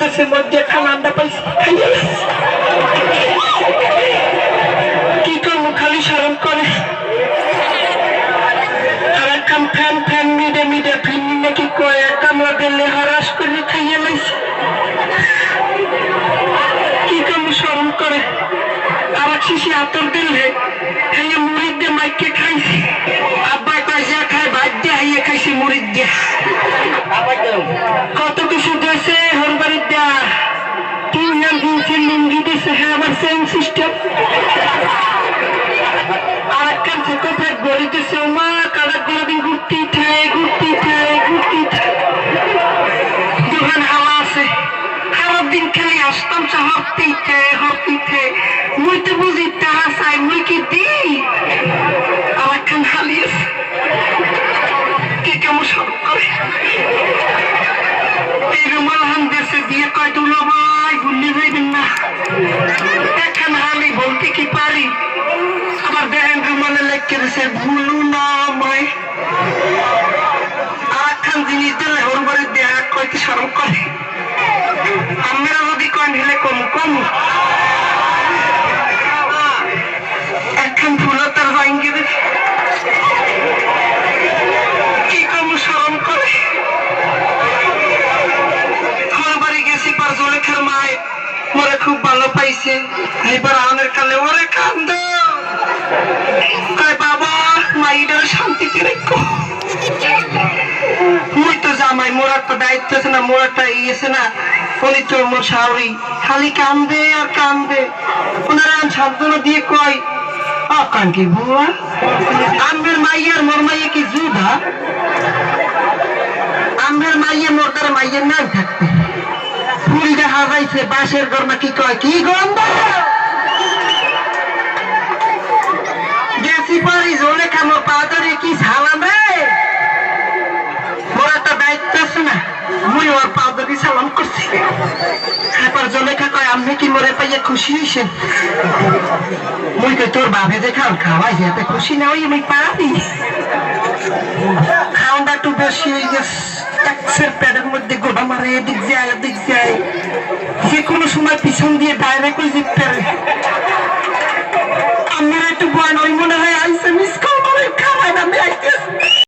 গ্যাসের মধ্যে খানান্দা পাইছি। খাইয়া কি করে? মিডে নাকি দিলে খাইয়া কি শিশি আতর দিলে খাইয়া দিয়ে মাইকে দিয়েছে লুঙ্গি দিয়েছে হ্যাঁ আমার সেম সিস্টেম আর থেকে মা ঘুরতে থাকে ঘুরতে থাকে ঘুরতে চাই কি দিই? আর একখান আছে। কে কেমন এই দিয়ে কয় দুলো দিছে ভুলু না আমায়। আর হরবারে দেয়া কয়টি সরম করে। আমরা যদি কম কম। ভাঙ্গি কি কম করে। বাড়ি খুব ভালো পাইছে। এবার আনের কালে ওরে কান্দ। জামাই মোরার তো দায়িত্ব আছে না মোরারটা ইয়েছে না। ফলি তো মোর শাওরি খালি কান্দে আর কান্দে। ওনারা সান্ত্বনা দিয়ে কয় অকাঙ্কি আমের মাইয়ার মোর কি মাইয়ে মোর মাইয়ের কি কয়, কি গন্ধ মুই ওর পাদরি সালাম করছি আপনি কি মরে পাইয়া খুশি মুই তোর বাপে যে খাও খাওয়াই যেতে খুশি না ওই আমি পারি। খাওয়াটা একটু বেশি হয়ে গেছে। ট্যাক্সের প্যাডের মধ্যে গোড়া মারে এদিক যায় যায়। যে কোনো সময় পিছন দিয়ে ডাইরেক্ট ওই জিপতে